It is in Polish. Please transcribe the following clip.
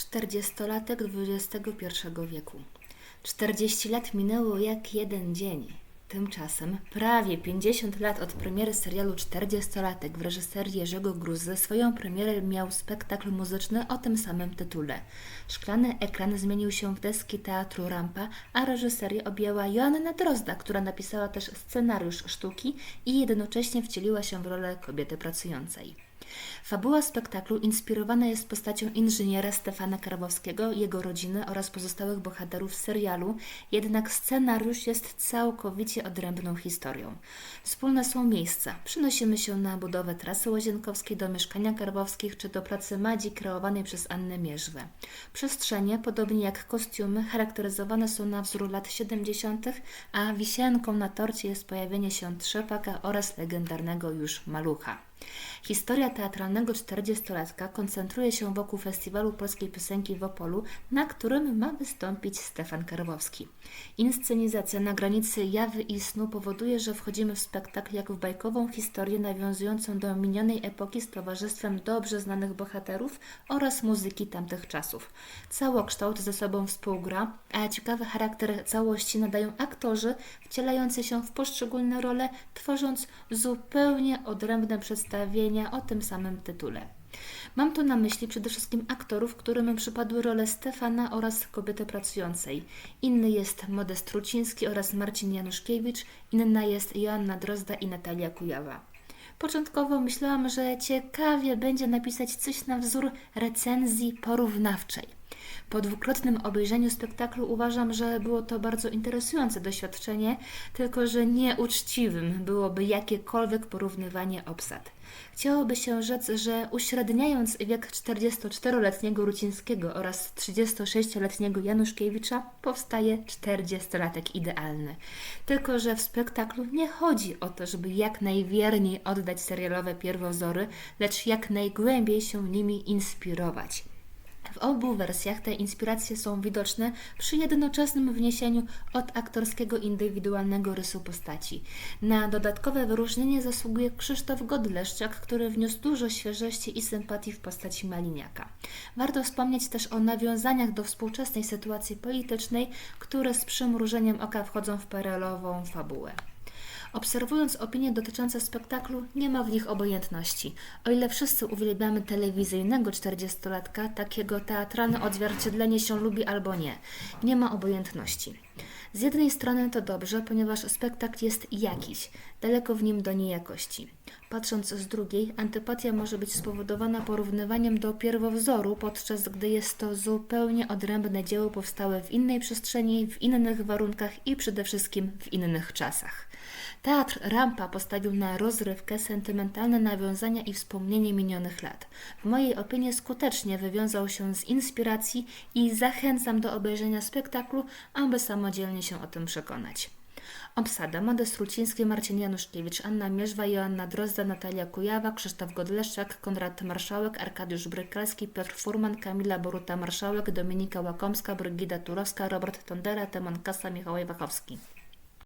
Czterdziestolatek XXI wieku. 40 lat minęło jak jeden dzień. Tymczasem prawie 50 lat od premiery serialu Czterdziestolatek w reżyserii Jerzego Gruzy swoją premierę miał spektakl muzyczny o tym samym tytule. Szklany ekran zmienił się w deski teatru Rampa, a reżyserię objęła Joanna Drozda, która napisała też scenariusz sztuki i jednocześnie wcieliła się w rolę kobiety pracującej. Fabuła spektaklu inspirowana jest postacią inżyniera Stefana Karwowskiego, jego rodziny oraz pozostałych bohaterów serialu, jednak scenariusz jest całkowicie odrębną historią. Wspólne są miejsca. Przenosimy się na budowę trasy łazienkowskiej do mieszkania Karwowskich czy do pracy Madzi kreowanej przez Annę Mierzwę. Przestrzenie, podobnie jak kostiumy, charakteryzowane są na wzór lat 70., a wisienką na torcie jest pojawienie się trzepaka oraz legendarnego już malucha. Historia teatralnego 40-latka koncentruje się wokół festiwalu polskiej piosenki w Opolu, na którym ma wystąpić Stefan Karwowski. Inscenizacja na granicy jawy i snu powoduje, że wchodzimy w spektakl jak w bajkową historię nawiązującą do minionej epoki z towarzystwem dobrze znanych bohaterów oraz muzyki tamtych czasów. Całokształt ze sobą współgra, a ciekawy charakter całości nadają aktorzy wcielający się w poszczególne role, tworząc zupełnie odrębne przedstawienia o tym samym tytule. Mam tu na myśli przede wszystkim aktorów, którym przypadły role Stefana oraz kobiety pracującej. Inny jest Modest Truciński oraz Marcin Januszkiewicz, inna jest Joanna Drozda i Natalia Kujawa. Początkowo myślałam, że ciekawie będzie napisać coś na wzór recenzji porównawczej. Po dwukrotnym obejrzeniu spektaklu uważam, że było to bardzo interesujące doświadczenie, tylko że nieuczciwym byłoby jakiekolwiek porównywanie obsad. Chciałoby się rzec, że uśredniając wiek 44-letniego Rucińskiego oraz 36-letniego Januszkiewicza, powstaje 40-latek idealny. Tylko, że w spektaklu nie chodzi o to, żeby jak najwierniej oddać serialowe pierwowzory, lecz jak najgłębiej się nimi inspirować. W obu wersjach te inspiracje są widoczne przy jednoczesnym wniesieniu od aktorskiego indywidualnego rysu postaci. Na dodatkowe wyróżnienie zasługuje Krzysztof Godleszczak, który wniósł dużo świeżości i sympatii w postaci Maliniaka. Warto wspomnieć też o nawiązaniach do współczesnej sytuacji politycznej, które z przymrużeniem oka wchodzą w perelową fabułę. Obserwując opinie dotyczące spektaklu, nie ma w nich obojętności. O ile wszyscy uwielbiamy telewizyjnego 40-latka, takiego teatralne odzwierciedlenie się lubi albo nie. Nie ma obojętności. Z jednej strony to dobrze, ponieważ spektakl jest jakiś, daleko w nim do niejakości. Patrząc z drugiej, antypatia może być spowodowana porównywaniem do pierwowzoru, podczas gdy jest to zupełnie odrębne dzieło powstałe w innej przestrzeni, w innych warunkach i przede wszystkim w innych czasach. Teatr Rampa postawił na rozrywkę, sentymentalne nawiązania i wspomnienie minionych lat. W mojej opinii skutecznie wywiązał się z inspiracji i zachęcam do obejrzenia spektaklu, aby samodzielnie się o tym przekonać. Obsada Modest Ruciński, Marcin Januszkiewicz, Anna Mierzwa, Joanna Drozda, Natalia Kujawa, Krzysztof Godleszczak, Konrad Marszałek, Arkadiusz Brykalski, Piotr Furman, Kamila Boruta Marszałek, Dominika Łakomska, Brygida Turowska, Robert Tondera, Temon Kasa, Michał Wachowski.